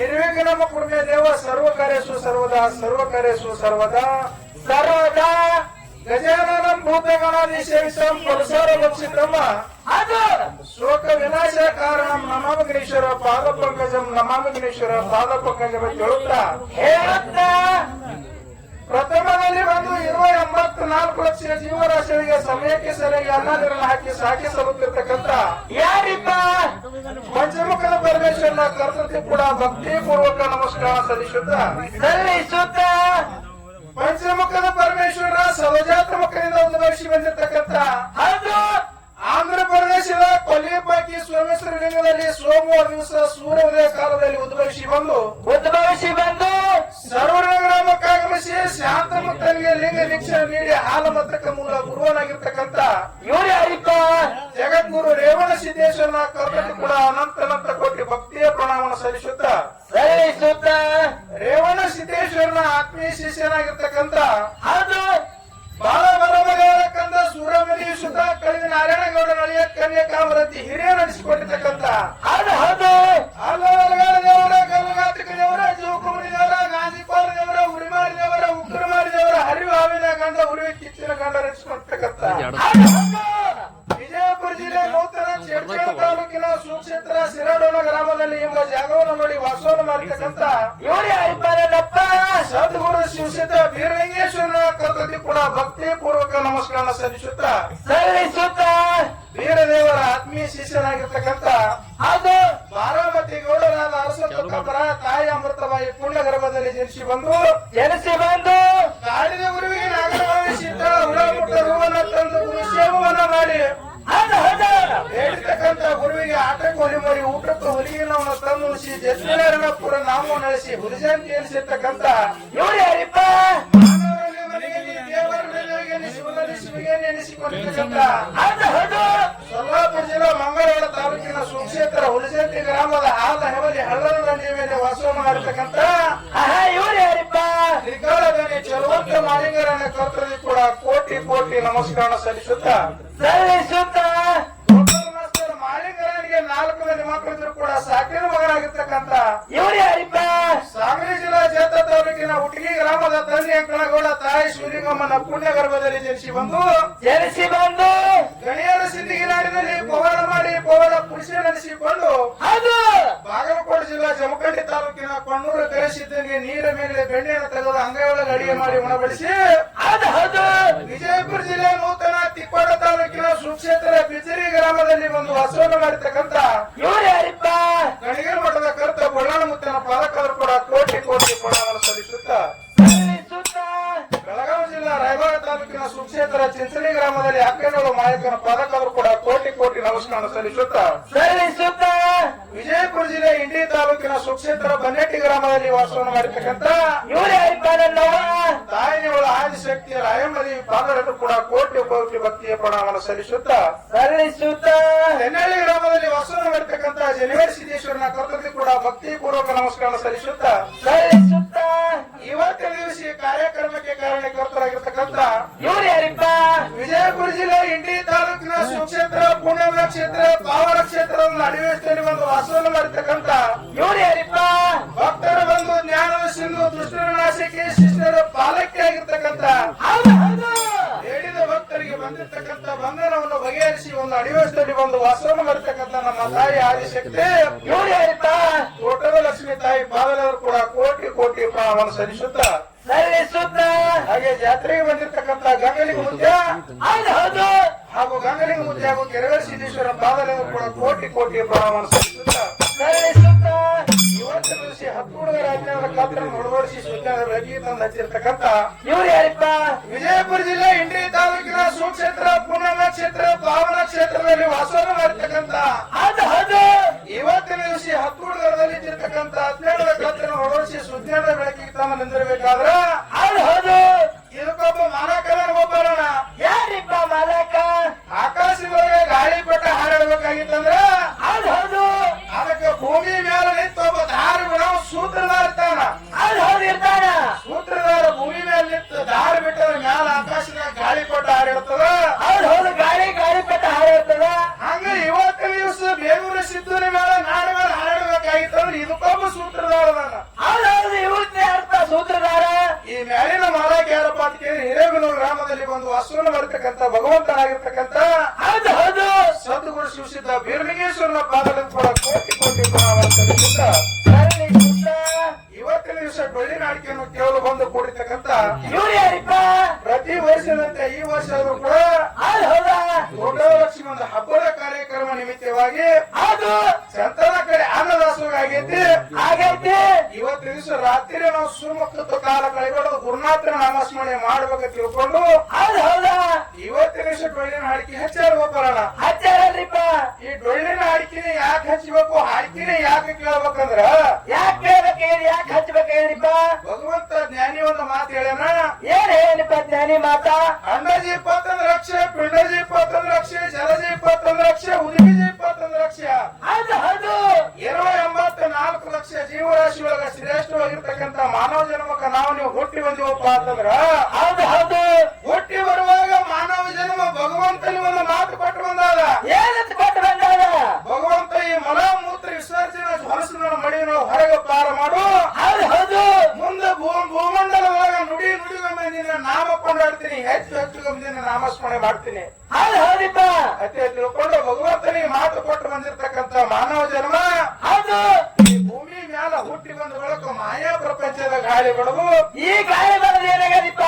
ಹಿರಿವಿಗೆ ನಮ್ಮ ಕುರ್ಮೆ ದೇವ ಸರ್ವ ಕಾರ್ಯಸು ಸರ್ವದಾ ಸರ್ವ ಕಾರ್ಯಸು ಸರ್ವದಾ. ಸರ್ವದಾ ಗಜಾನನಂ ಸೇವಿಸಂ ಪರಸರ ಲಕ್ಷಿತಮ್ಮ ಅದು ಶೋಕ ವಿನಾಶ ಕಾರಣ ನಮಾಮಗ್ನೇಶ್ವರ ಪಾದ ಪಂಕಜಂ ನಮಾಮಗ್ನೇಶ್ವರ ಪಾದ ಪಂಕಜಂ ಹೇಳುತ್ತಾ. ಹೇಳುತ್ತ ಪ್ರಥಮದಲ್ಲಿ ಒಂದು ಇರುವ ಎಂಬತ್ನಾಲ್ಕು ಲಕ್ಷ ಜೀವರಾಶಿಗಳಿಗೆ ಸಮಯಕ್ಕೆ ಸರಿಯಾಗಿ ಅನ್ನ ಹಾಕಿ ಸಾಕಿ ಸಲ್ಲುತ್ತಿರ್ತಕ್ಕಂಥ ಯಾರಿಪ್ಪ? ಪಂಚಮುಖದ ಪರಮೇಶ್ವರನ ಕರ್ತೃತ್ವ ಕೂಡ ಭಕ್ತಿ ಪೂರ್ವಕ ನಮಸ್ಕಾರ ಸಲ್ಲಿಸುತ್ತ ಸಲ್ಲಿಸುತ್ತ ನೀಡಿ ಹಾಲ ಮೂಲ ಗುರುವನಾಗಿರ್ತಕ್ಕಂತ ಇವರೇ ಯಾರಿಪ್ಪ ಜಗದ್ಗುರು ರೇವಣ ಸಿದ್ದೇಶ್ವರನ ಕರ್ತಕ್ಕೆ ಕೂಡ ಅನಂತ ಅನಂತ ಕೋಟಿ ಭಕ್ತಿಯ ಪ್ರಣಾಮನ ಸಲ್ಲಿಸುತ್ತ ಸಲ್ಲಿಸುತ್ತ ರೇವಣ ಸಿದ್ದೇಶ್ವರನ ಆತ್ಮೀಯ ಶಿಷ್ಯನಾಗಿರ್ತಕ್ಕಂತ ಅದು ಬಾಳ ಬಲಮಗಂದ ಸೂರಮನಿ ಸುತ ಕಳೆದ ನಾರಾಯಣಗೌಡ ನಳಿಯ ಕನ್ಯಾ ಕಾಮರತಿ ಹಿರಿಯ ನಡೆಸಿಕೊಂಡಿರ್ತಕ್ಕಂಥ ಚೇರ್ಚಳ ತಾಲೂಕಿನ ಸುಕ್ಷೇತ್ರ ಸಿರಾಡೋಣ ಗ್ರಾಮದಲ್ಲಿ ಎಂಬ ಜಾಗವನ್ನು ನೋಡಿ ವಾಸವನ್ನು ಮಾಡಿರ್ತಕ್ಕಂಥ ಯಾರಿಪ್ಪ ನನ್ನಪ್ಪ ಸದ್ಗುರು ಶಿವಸಿದ್ಧ ಬೀರಲಿಂಗೇಶ್ವರನ ಕೃತಿ ಕೂಡ ಭಕ್ತಿ ಪೂರ್ವಕ ನಮಸ್ಕಾರ ಸಲ್ಲಿಸುತ್ತ ಸಲ್ಲಿಸುತ್ತ ವೀರದೇವರ ಆತ್ಮೀಯ ಶಿಷ್ಯನಾಗಿರ್ತಕ್ಕಂಥ ಅದು ಬಾರಾಮತಿ ಗೌಡರಾದ ಅರಸಪ್ಪರ ತಾಯಿ ಅಮೃತಬಾಯಿ ಪುಣ್ಯ ಗರ್ಭದಲ್ಲಿ ಜನಿಸಿ ಬಂದು ಜನಿಸಿ ಬಂದು ಗುರುವಿಗೆ ಆಟಕ್ಕೆ ಹೊಲಿ ಮರಿ ಊಟಕ್ಕೆ ಹೊಲಿಗೆನವನ್ನು ತಂದು ಉಣಿಸಿ ಜಸ್ಮಿನಾರಾಯಣಪುರ ನಾವು ನಡೆಸಿ ಹುಲಿಜಾಂತಿ ಎನಿಸಿರ್ತಕ್ಕಂತ ನೋಡಿ ಯಾರಿಪ್ಪ? ಸೊಲ್ಲಾಪುರ ಜಿಲ್ಲಾ ಮಂಗಳವಾಡ ತಾಲೂಕಿನ ಸುಕ್ಷೇತ್ರ ಹುಲಿಜಂತಿ ಗ್ರಾಮದ ಆದ ಹೆವಲಿ ಹಳ್ಳದ ಮೇಲೆ ವಾಸ ಮಾಡಿರ್ತಕ್ಕಂತ ತ್ರಿಕಾಲದಲ್ಲಿ ಚಲವಂತ ಮಾಲಿಂಗರನ್ನ ಕರ್ತರಿ ಕೂಡ ಕೋಟಿ ಕೋಟಿ ನಮಸ್ಕಾರ ಸಲ್ಲಿಸುತ್ತಾ. ಸಲ್ಲಿಸುತ್ತ. ಸಾಕಿನ ಮಗನಾಗಿರ್ತಕ್ಕಂಥ ಇವ್ರು ಹರಿಪ್ಪ ಸಾಂಗ್ರಿ ಜಿಲ್ಲಾ ಜೇತ ತಾಲೂಕಿನ ಹುಟ್ಟಿಗೆ ಗ್ರಾಮದ ತಂದೆ ಅಂಕಣಗೌಡ ತಾಯಿ ಸೂರ್ಯಗಮ್ಮನ ಪುಣ್ಯ ಗರ್ಭದಲ್ಲಿ ಜನಿಸಿ ಬಂದು ಜನಿಸಿ ಬಂದು ಗಣಿಯರ ಸಿದ್ಧಿಗೆ ನಾಡಿನಲ್ಲಿ ಪವಾಡ ಮಾಡಿ ಪವಾಡ ಪುರುಷ ನಡೆಸಿಕೊಂಡು ಅದು ಬಾಗಲಕೋಟೆ ಜಿಲ್ಲಾ ಜಮಖಂಡಿ ತಾಲೂಕಿನ ಕೊಣ್ಣೂರು ಕರೆಸಿದ್ದನಿಗೆ ನೀರ ಮೇಲೆ ಬೆಣ್ಣೆಯನ್ನು ತೆಗೆದು ಅಂಗೈಯೊಳಗೆ ಅಡಿಗೆ ಮಾಡಿ ಉಣಬಡಿಸಿ ಅದು ಹೌದು. ವಿಜಯಪುರ ಅಕ್ಕನೋಳು ಪದಕವರು ಕೂಡ ಕೋಟಿ ಕೋಟಿ ನಮಸ್ಕಾರ ಸಲ್ಲಿಸುತ್ತಾ ಸಲ್ಲಿಸುತ್ತ ವಿಜಯಪುರ ಜಿಲ್ಲೆ ಇಂಡಿ ತಾಲೂಕಿನ ಸುಕ್ಷೇತ್ರ ಬನ್ನೆಟ್ಟಿ ಗ್ರಾಮದಲ್ಲಿ ವಾಸವನ್ನು ಮಾಡಿರ್ತಕ್ಕಂಥ ತಾಯಿಯವಳ ಆದಿಶಕ್ತಿಯ ರಾಯಮದಿ ಪಾದರನ್ನು ಕೂಡ ಕೋಟಿ ಕೋಟಿ ಭಕ್ತಿಯ ಪ್ರಣಾಮವನ್ನು ಸಲ್ಲಿಸುತ್ತ ಸಲ್ಲಿಸುತ್ತ. ಹೆನ್ನಳ್ಳಿ ಗ್ರಾಮದಲ್ಲಿ ವಾಸವನ್ನು ಮಾಡಿರ್ತಕ್ಕಂಥ ಜನಿವೇರ್ ಸಿದ್ದೇಶ್ವರನ ಕರ್ತವ್ಯ ಕೂಡ ಭಕ್ತಿ ಪೂರ್ವಕ ನಮಸ್ಕಾರ ಸಲ್ಲಿಸುತ್ತ ವಾಸವನ್ನು ಮಾಡಿರ್ತಕ್ಕಂಥ ಇವ್ರು ಯಾರಿಪ್ಪ? ಭಕ್ತರು ಬಂದು ಜ್ಞಾನ ಸಿಂಧು ದುಷ್ಟರ ನಾಶಕ್ಕೆ ಶಿಷ್ಯರ ಪಾಲಕ್ಕೆ ಹೌದು ಹೇಳಿದ ಭಕ್ತರಿಗೆ ಬಂದಿರ್ತಕ್ಕಂಥ ಬಂಧನವನ್ನು ಬಗೆಹರಿಸಿ ಒಂದು ಅಡಿವೇಶದಲ್ಲಿ ಒಂದು ವಾಸ್ತವ ಮಾಡಿರ್ತಕ್ಕಂಥ ನಮ್ಮ ತಾಯಿ ಆದಿಶಕ್ತಿ. ಇವ್ರು ಯಾರಿಪ್ಪ? ಕೋಟರ ಲಕ್ಷ್ಮಿ ತಾಯಿ ಪಾದಲವರು ಕೂಡ ಕೋಟಿ ಕೋಟಿ ಪ್ರಾಣವನ್ನು ಸಲ್ಲಿಸುತ್ತಾ. ಸಲ್ಲಿಸುತ್ತ. ಹಾಗೆ ಜಾತ್ರೆಗೆ ಬಂದಿರತಕ್ಕಂತ ಗಂಗಲಿಗೆ ಮುದ್ದೆ ಹೌದು ಹಾಗೂ ಗಂಗಲಿಂಗ ಮುದ್ದೆ ಹಾಗೂ ಕೆರಗಡ ಸಿದ್ದೇಶ್ವರ ಪಾದಲವರು ಕೂಡ ಕೋಟಿ ಕೋಟಿ ಪ್ರಣಾಮವನ್ನು ಬೆಳಕಿಗೆ ತಂದು ಇವ್ರು ಯಾರಿಪ್ಪ? ವಿಜಯಪುರ ಜಿಲ್ಲೆ ಇಂಡಿ ತಾಲೂಕಿನ ಸುಕ್ಷೇತ್ರ ಪೂರ್ಣಿಮಾ ಕ್ಷೇತ್ರ ಪಾವನ ಕ್ಷೇತ್ರದಲ್ಲಿ ವಾಸವನ್ನು ಮಾಡಿರ್ತಕ್ಕಂಥ ಹೌದು ಹೌದು ಇವತ್ತಿನ ದಿವಸ ಹತ್ತು ಹುಡುಗರದಲ್ಲಿ ಇದ್ದಿರ್ತಕ್ಕಂಥ ಹದಿನೇಳರ ಕತ್ತನ್ನು ಹೊರಡಿಸಿ ಸುಜ್ಞಾನದ ಬೆಳಕಿಗೆ ತಮ್ಮ ನಿಂದಿರಬೇಕಾದ್ರ ಹೌದು ಹೌದು ಇದಕ್ಕೊಬ್ಬ ಮಾನಕರ ಒಬ್ಬರಣ ಯಾರಿಪ್ಪ ಮಾಲಕ ಆಕಾಶದೊಳಗೆ ಗಾಳಿ ಪಟ್ಟ ಹಾರಾಡ್ಬೇಕಾಗಿತ್ತಂದ್ರ ಹೌದು ಹೌದು ಅದಕ್ಕೆ ಭೂಮಿ ಮೇಲೆ ನಿಂತು ಒಬ್ಬ ದಾರಿ ಬಿಡೋ ಸೂತ್ರಧಾರ ಇರ್ತಾನ ಹೌದು ಹೌದು ಇರ್ತಾನ ಸೂತ್ರಧಾರ ಭೂಮಿ ಮೇಲೆ ನಿಂತು ದಾರಿ ಬಿಟ್ಟದ ಮ್ಯಾಲ ಆಕಾಶದಾಗ ಗಾಳಿ ಪಟ್ಟ ಹಾರಿಡ್ತದ ಹೌದು ಹೌದು ಗಾಳಿ ಗಾಳಿ ಪಟ್ಟ ಹಾರಿರ್ತದ ಹಂಗ ಇವತ್ತಿನ ದಿವಸ ಬೇಗೂರು ಸಿದ್ಧನ ಮೇಲೆ ನಾಡ ಮೇಲೆ ಹಾರಾಡ್ಬೇಕಾಗಿತ್ತಂದ್ರ ಇದಕ್ಕೊಬ್ಬ ಸೂತ್ರಧಾರ ನಾನು ಹೌದು ಹೌದು ಇವತ್ತೇ ಅರ್ಥ ಸೂತ್ರಧಾರ ಈ ಮ್ಯಾಲಿನ ಮಾಲಾಕ್ ಯಾರಪ್ಪ ಅಂತ ಕೇಳಿ ಹಿರೇಬೆನ್ನೂರು ಗ್ರಾಮದಲ್ಲಿ ಬಂದು ವಾಸವನ್ನು ಬರ್ತಕ್ಕಂಥ ಭಗವಂತನಾಗಿರ್ತಕ್ಕಂಥ ಹೌದು ಹೌದು ಶಿವಸಿದ್ದ ಬೀರ್ಲಿಂಗೇಶ್ವರನ ಪಾದದ ಕೂಡ ಕೋಟಿ ಕೋಟಿ ಸಲ್ಲಿಸುತ್ತಾ ಇವತ್ತಿನ ದಿವಸ ಡೊಳ್ಳಿನ ಅಡಿಕೆಯನ್ನು ಕೇಳಲು ಬಂದು ಕೂಡಿರ್ತಕ್ಕಂತ ಪ್ರತಿ ವರ್ಷದಂತೆ ಈ ವರ್ಷ ಕೂಡ ದೊಡ್ಡಲಕ್ಷ್ಮಿ ಒಂದು ಹಬ್ಬದ ಕಾರ್ಯಕ್ರಮ ನಿಮಿತ್ತವಾಗಿ ಅದು ಸಂತದ ಕಡೆ ಅನ್ನದಾಸೋಗ ಆಗೈತಿ ದಿವಸ ರಾತ್ರಿ ನಾವು ಸುಮುಖದ ಕಾಲ ಕಳೆದು ಗುರುನಾಥನ ನಾಮಸ್ಮರಣೆ ಮಾಡಬೇಕು ತಿಳ್ಕೊಂಡು ಹೌದು ಹೌದಾ. ಇವತ್ತಿನ ದಿವಸ ಡೊಳ್ಳಿನ ಹಾಡಿಕೆ ಹೆಚ್ಚಾರು ಹೋಗ್ಬರೋಣ ಹಚ್ಚಾರಲ್ರಿಪ್ಪ. ಈ ಡೊಳ್ಳಿನ ಹಾಡಿಕೆನ ಯಾಕೆ ಹಚ್ಚಬೇಕು ಹಾಡಿಕೆನ ಯಾಕೆ ಕೇಳ್ಬೇಕಂದ್ರ? ಯಾಕೆ ಕೇಳ್ಬೇಕು ಹೇಳಿ? ಯಾಕೆ ಹಚ್ಬೇಕು ಹೇಳಿಪ್ಪ ಭಗವಂತ ಜ್ಞಾನಿ ಒಂದು ಮಾತು ಹೇಳ್ಯಾನ ಏನ್ ಹೇಳಿಪ್ಪ ಜ್ಞಾನಿ ಮಾತಾ? ಅಂಡಜಿ ನುಡಿ ನುಡಿಗೊಮ್ಮೆ ನಿನ್ನ ನಾಮ ಕೊಂಡಾಡ್ತೀನಿ ಹೆಚ್ಚು ಹೆಚ್ಚು ನಿನ್ನ ನಾಮಸ್ಮರಣೆ ಮಾಡ್ತೀನಿ. ಹೌದು ಹೌದಿಪ್ಪ. ಅತಿ ತಿಳ್ಕೊಂಡು ಭಗವಂತನಿಗೆ ಮಾತು ಕೊಟ್ಟು ಬಂದಿರತಕ್ಕಂತ ಮಾನವ ಜನ್ಮ. ಹೌದು. ಈ ಭೂಮಿ ಮ್ಯಾಲ ಹುಟ್ಟಿ ಬಂದ ಬಳಿಕ ಮಾಯಾ ಪ್ರಪಂಚದ ಗಾಳಿ ಬಿಡುವು ಈ ಗಾಳಿ ಬರೋದು ಏನಾಗದಿಪ್ಪ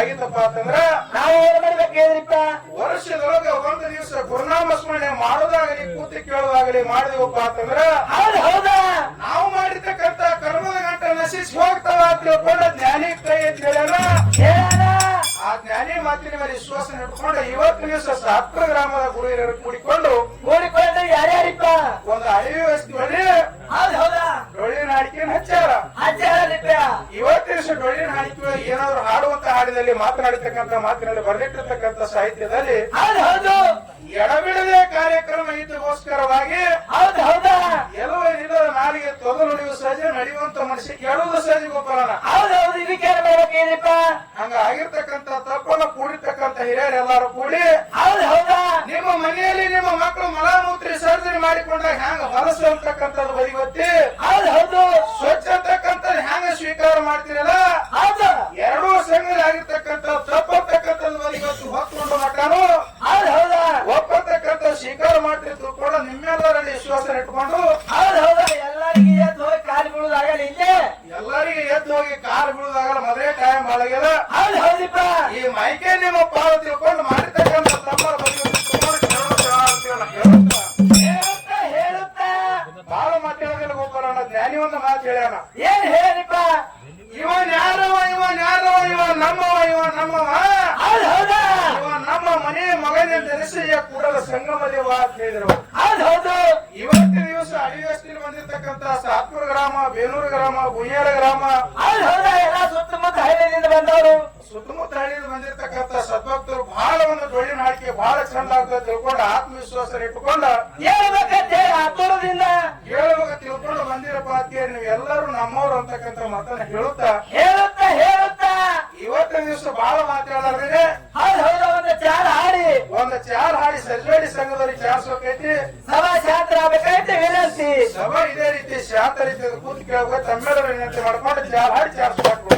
ಹೋಗ್ಬೇಕಾಗಿತ್ತಪ್ಪ ಅಂತಂದ್ರ ನಾವು ಏನ್ ಮಾಡ್ಬೇಕು ಹೇಳಿಪ್ಪ ವರ್ಷದೊಳಗ ಒಂದು ದಿವಸ ಗುರುನಾಮ ಸ್ಮರಣೆ ಮಾಡೋದಾಗಲಿ ಕೂತಿ ಕೇಳೋದಾಗಲಿ ಮಾಡಿದೀವಪ್ಪ ಅಂತಂದ್ರ ಹೌದು ಹೌದಾ. ನಾವು ಮಾಡಿರ್ತಕ್ಕಂತ ಕರ್ಮದ ಗಂಟ ನಶಿಸಿ ಹೋಗ್ತಾವ ತಿಳ್ಕೊಂಡ ಜ್ಞಾನಿ ಕೈ ಅಂತ ಹೇಳ್ಯಾರ. ಆ ಜ್ಞಾನಿ ಮಾತಿನ ಮೇಲೆ ವಿಶ್ವಾಸ ಇಟ್ಕೊಂಡು ಇವತ್ತು ದಿವಸ ಸಾತ್ಪುರ ಗ್ರಾಮದ ಗುರು ಹಿರಿಯರು ಕೂಡಿಕೊಂಡು ಕೂಡಿಕೊಂಡು ಯಾರ್ಯಾರಿಪ್ಪ? ಒಂದು ಅಳಿವಿ ವ್ಯವಸ್ಥೆ ಹೌದು ಹೌದಾ. ಡೊಳ್ಳಿನ ಅಡಿಕೆ ಹಚ್ಚಾರ. ಹಚ್ಚಾರ ಇವತ್ತು ಡೊಳ್ಳಿನ ಹಾಡಿಕೆ ಒಳಗೆ ಏನಾದ್ರು ಹಾಡುವಂತ ಹಾಡಿನಲ್ಲಿ ಮಾತನಾಡಿರ್ತಕ್ಕಂಥ ಮಾತಿನಲ್ಲಿ ಬರೆದಿಟ್ಟಿರ್ತಕ್ಕಂಥ ಸಾಹಿತ್ಯದಲ್ಲಿ ಎಡಬಿಡದೆ ಕಾರ್ಯಕ್ರಮ ಇದಕ್ಕೋಸ್ಕರವಾಗಿ ಹೌದು ಹೌದಾ. ಎಲ್ಲೋ ಇಲ್ಲದ ನಾಲಿಗೆ ತೊಗಲು ನಡೆಯುವ ಸಹಜ ನಡೆಯುವಂತ ಮನುಷ್ಯ ಕೇಳುವುದು ಸಹಜ ಗೋಪಾಲನ. ಹಂಗ ಆಗಿರ್ತಕ್ಕಂತ ತಪ್ಪನ್ನು ಕೂಡಿರ್ತಕ್ಕಂತ ಹಿರಿಯರು ಎಲ್ಲಾರು ಕೂಡಿ ನಿಮ್ಮ ಮನೆಯಲ್ಲಿ ನಿಮ್ಮ ಮಕ್ಕಳು ಮಲಮೂತ್ರ ವಿಸರ್ಜನೆ ಮಾಡಿಕೊಂಡಾಗ ಹ್ಯಾಂಗ ಹೊಲಸು ಅಂತಕ್ಕಂಥದ್ದು ಬದಿಗೊತ್ತಿ ಹೌದು ಸ್ವೀಕಾರ ಮಾಡ್ತೀರಲ್ಲ? ಎರಡೂ ಸಂಘದಲ್ಲಿ ಆಗಿರ್ತಕ್ಕಂಥ ತಪ್ಪರ್ತಕ್ಕಂಥದ್ದು ಇವತ್ತು ಹೊತ್ಕೊಂಡು ಮಾಡ್ತಾರೋ ಒಪ್ಪತಕ್ಕಂಥ ಸ್ವೀಕಾರ ಮಾಡ್ತಿದ್ರು ಕೂಡ ನಿಮ್ಮೆಲ್ಲರಲ್ಲಿ ವಿಶ್ವಾಸ ಇಟ್ಕೊಂಡು ಏನ್ ಹೇಳಿಪ್ಪ ಇವನ್ ಯಾರವ ಇವನ್ ಯಾರವ ಇವ ನಮ್ಮವ ಇವ ನಮ್ಮವ? ಹೌದು ಹೌದಾ. ಇವ ನಮ್ಮ ಮನೆ ಮಗನ ಧರಿಸಿಯ ಕೂಡಲ ಸಂಗಮ ದೇವ ಅಂತ ಹೇಳಿದ್ರು. ಹೌದು ಹೌದು. ಇವತ್ತಿನ ದಿವಸ ಅಡಿವಸ್ತಿಲಿ ಬಂದಿರತಕ್ಕಂತ ಸಾತ್ಪುರ ಗ್ರಾಮ ಬೇಲೂರು ಗ್ರಾಮ ಗುಯ್ಯಾರ ಗ್ರಾಮ ಹೌದು ಹೌದಾ. ಎಲ್ಲ ಸುತ್ತಮುತ್ತ ಹಳ್ಳಿಯಿಂದ ಬಂದವರು. ಸುತ್ತಮುತ್ತ ಹಳ್ಳಿಯಿಂದ ಬಂದಿರತಕ್ಕಂತ ಸದ್ಭಕ್ತರು ಬಹಳ ಒಂದು ಡೊಳ್ಳಿನ ಹಾಡಿಕೆ ಬಹಳ ಚಂದ ಆಗ್ತದೆ ತಿಳ್ಕೊಂಡು ಆತ್ಮವಿಶ್ವಾಸ ಇಟ್ಟುಕೊಂಡ ಹೇಳ್ಬೇಕಂತ ಹೇಳಿ ಹತ್ತೂರದಿಂದ ಹೇಳ್ಬೇಕು ತಿಳ್ಕೊಂಡು ಬಂದಿರಪ್ಪ ಅಂತ ಹೇಳಿ ನೀವು ಎಲ್ಲರೂ ನಮ್ಮವ್ರು ಅಂತಕ್ಕಂಥ ಮಾತನ್ನ ಹೇಳುತ್ತಾ? ಹೇಳುತ್ತಾ ಹೇಳುತ್ತಾ. ಇವತ್ತಿನ ದಿವಸ ಬಹಳ ಮಾತಾಡೋದ್ರೆ ಹೌದು ಹೌದಾ ಒಂದು ಚಾರ್ ಹಾಡಿ. ಒಂದು ಚಾರ್ ಹಾಡಿ ಸಜ್ಜಾಡಿ ಸಂಘದವ್ರಿಗೆ ಚಾರ್ಸ್ಬೇಕೈತಿ ಸಭಾ ಶಾತ್ರ ಆಗ್ಬೇಕಾಯ್ತು ವಿನಂತಿ. ಸಭಾ ಇದೇ ರೀತಿ ಶಾಂತ ರೀತಿಯಲ್ಲಿ ಕೂತ್ ಕೇಳುವ ತಮ್ಮೆಲ್ಲರೂ ವಿನಂತಿ ಮಾಡ್ಕೊಂಡು ಚಾರ್ ಹಾಡಿ ಚಾರ್ಸ್ಬೇಕು